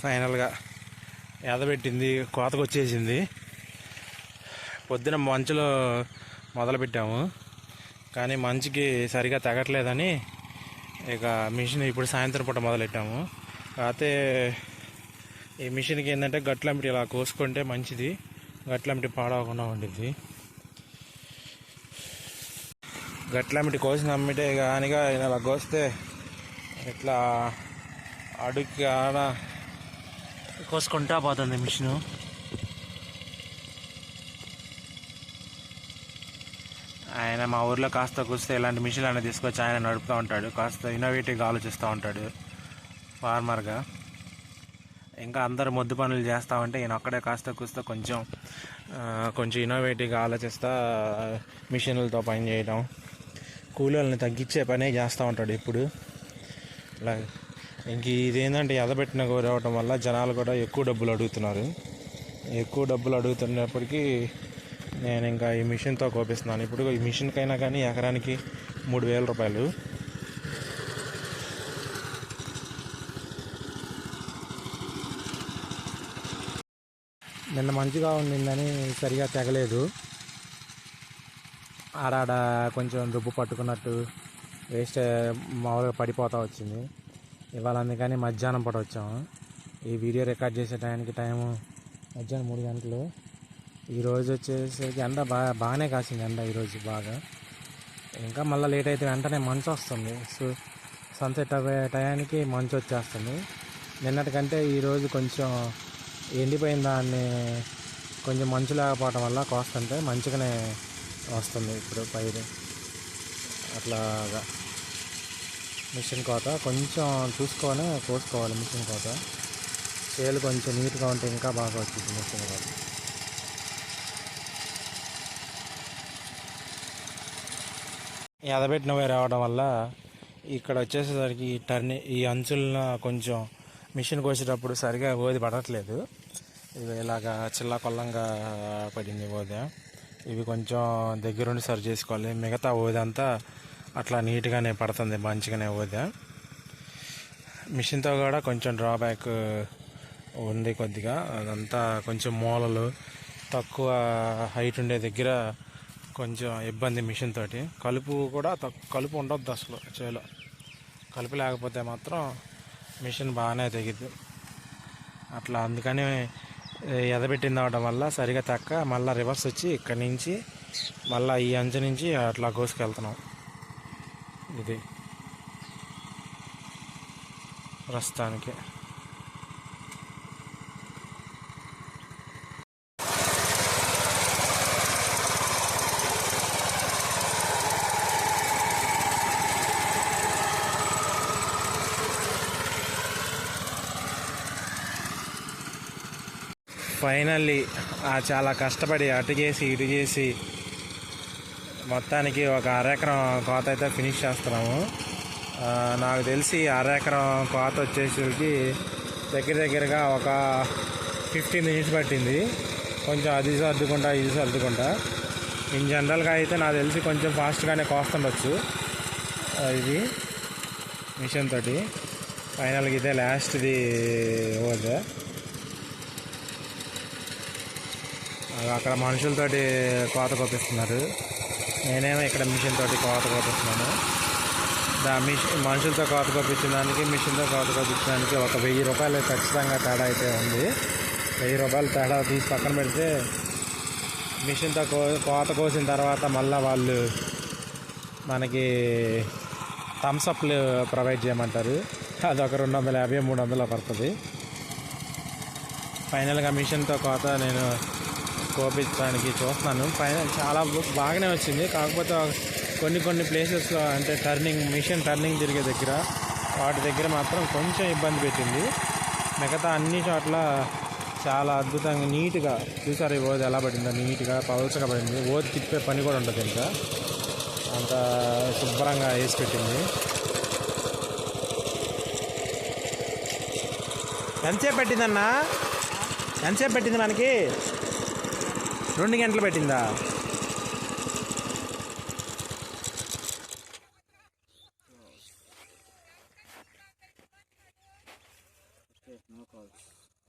ఫైనల్గా ఎదబెట్టింది కోతకు వచ్చేసింది పొద్దున మంచులో మొదలుపెట్టాము. కానీ మంచుకి సరిగా తగ్గట్లేదని ఇక మిషన్ ఇప్పుడు సాయంత్రం పూట మొదలెట్టాము. కాకపోతే ఈ మిషన్కి ఏంటంటే గట్లంటి ఇలా కోసుకుంటే మంచిది. గట్లంటి పాడవకుండా ఉండిద్ది. గట్లమిటి కోసిన అమ్మితే కానిగా ఇలా కోస్తే ఇట్లా అడుగు ఆడ కోసుకుంటా పోతుంది మిషను. ఆయన మా ఊర్లో కాస్త కూస్తే ఇలాంటి మిషన్లు అనేది తీసుకొచ్చి ఆయన నడుపుతూ ఉంటాడు. కాస్త ఇన్నోవేటివ్గా ఆలోచిస్తూ ఉంటాడు. ఫార్మర్గా ఇంకా అందరు మొద్దు పనులు చేస్తూ ఉంటే ఈయన ఒక్కడే కాస్త కూస్త కొంచెం కొంచెం ఇన్నోవేటివ్గా ఆలోచిస్తా మిషన్లతో పని చేయడం. కూలీలను తగ్గించే పనే చేస్తూ ఉంటాడు ఇప్పుడు ఇలా ఇంక ఇదేంటంటే ఎదబెట్టిన రావటం వల్ల జనాలు కూడా ఎక్కువ డబ్బులు అడుగుతున్నారు. ఎక్కువ డబ్బులు అడుగుతున్నప్పటికీ నేను ఇంకా ఈ మిషన్తో కోపిస్తున్నాను. ఇప్పుడు ఈ మిషన్కైనా కానీ ఎకరానికి మూడు వేల రూపాయలు. నిన్న మంచిగా ఉండిందని సరిగా తెగలేదు. ఆడాడ కొంచెం దుబ్బు పట్టుకున్నట్టు వేస్ట్ మామూలుగా పడిపోతూ వచ్చింది. ఇవాళ అందుకని మధ్యాహ్నం పూట వచ్చాము. ఈ వీడియో రికార్డ్ చేసే టైంకి టైము మధ్యాహ్నం మూడు గంటలు. ఈరోజు వచ్చేసరికి ఎండ బాగా బాగానే కాసింది ఎండ ఈరోజు బాగా. ఇంకా మళ్ళీ లేట్ అయితే వెంటనే మంచు వస్తుంది. సో సన్సెట్ అయ్యే టయానికి మంచు వచ్చేస్తుంది. నిన్నటికంటే ఈరోజు కొంచెం ఎండిపోయిన దాన్ని కొంచెం మంచు లేకపోవడం వల్ల కోస్తుంటే మంచిగానే వస్తుంది ఇప్పుడు పైరు. అట్లాగా. మిషన్ కోత. కొంచెం చూసుకొని కోసుకోవాలి మిషన్ కోత. చేలు కొంచెం నీట్గా ఉంటే ఇంకా బాగా వచ్చింది మిషన్ కోత. ఎదబెట్టినవి రావడం వల్ల ఇక్కడ వచ్చేసరికి టర్న్ టర్ని ఈ అంచులను కొంచెం మిషన్ కోసేటప్పుడు సరిగా ఓది పడట్లేదు. ఇవి ఇలాగా చిల్లా కొల్లంగా పడింది ఓదె ఇవి కొంచెం దగ్గరుండి సరి చేసుకోవాలి. మిగతా ఓదంతా అంతా అట్లా నీట్గానే పడుతుంది మంచిగానే ఓదె మిషన్తో కూడా కొంచెం డ్రాబ్యాక్ ఉంది కొద్దిగా. అదంతా కొంచెం మూలలు తక్కువ హైట్ ఉండే దగ్గర కొంచెం ఇబ్బంది మిషన్ తోటి. కలుపు కూడా తక్కు కలుపు ఉండొద్దు అసలు చేలో కలుపు లేకపోతే మాత్రం మిషన్ బాగానే తెగిద్ది. అట్లా అందుకని ఎదబెట్టింది అవడం వల్ల సరిగా తక్క మళ్ళీ రివర్స్ వచ్చి ఇక్కడి నుంచి మళ్ళీ ఈ అంచు నుంచి అట్లా కోసుకెళ్తున్నాం. ఇది ప్రస్తుతానికి. ఫైనల్లీ చాలా కష్టపడి అటు చేసి ఇటు చేసి మొత్తానికి ఒక అరెకరం కోత అయితే ఫినిష్ చేస్తున్నాము. నాకు తెలిసి అరెకరం కోత వచ్చేసరికి దగ్గర దగ్గరగా ఒక ఫిఫ్టీ మినిట్స్ పట్టింది. కొంచెం అది సర్దుకుంటా ఇది సర్దుకుంటా. ఇన్ జనరల్గా అయితే నాకు తెలిసి కొంచెం ఫాస్ట్గానే కోస్తుండొచ్చు. ఇది మిషన్ తోటి. ఫైనల్గా ఇదే లాస్ట్ది ఓదే అక్కడ మనుషులతోటి కోత కొప్పిస్తున్నారు నేనేమో ఇక్కడ మిషన్ తోటి కోత కోపిస్తున్నాను. దా మిషన్ మనుషులతో కోత కోపించిన దానికి మిషన్తో కోత కోపించిన దానికి ఒక వెయ్యి రూపాయలు ఖచ్చితంగా తేడా అయితే ఉంది. వెయ్యి రూపాయలు తేడా తీసి పక్కన పెడితే మిషన్తో కో కోత కోసిన తర్వాత మళ్ళీ వాళ్ళు మనకి థమ్స్అప్లు ప్రొవైడ్ చేయమంటారు. అది ఒక రెండు వందల యాభై మూడు వందలు పడుతుంది. ఫైనల్గా మిషన్తో కోత నేను కోపించడానికి చూస్తున్నాను. పైన చాలా బాగానే వచ్చింది. కాకపోతే కొన్ని కొన్ని ప్లేసెస్లో అంటే టర్నింగ్ మిషన్ టర్నింగ్ తిరిగే దగ్గర వాటి దగ్గర మాత్రం కొంచెం ఇబ్బంది పెట్టింది. మిగతా అన్ని చోట్ల చాలా అద్భుతంగా నీట్గా చూసారు ఈ ఓది ఎలా పడిందో? నీట్గా పవల్చగా పడింది. ఓది తిప్పే పని కూడా ఉంటుంది ఇంకా. అంత శుభ్రంగా వేసి పెట్టింది. ఎంతసేపు పెట్టిందన్నా? ఎంతసేపు పెట్టింది మనకి? రెండు గంటలు పెట్టిందా?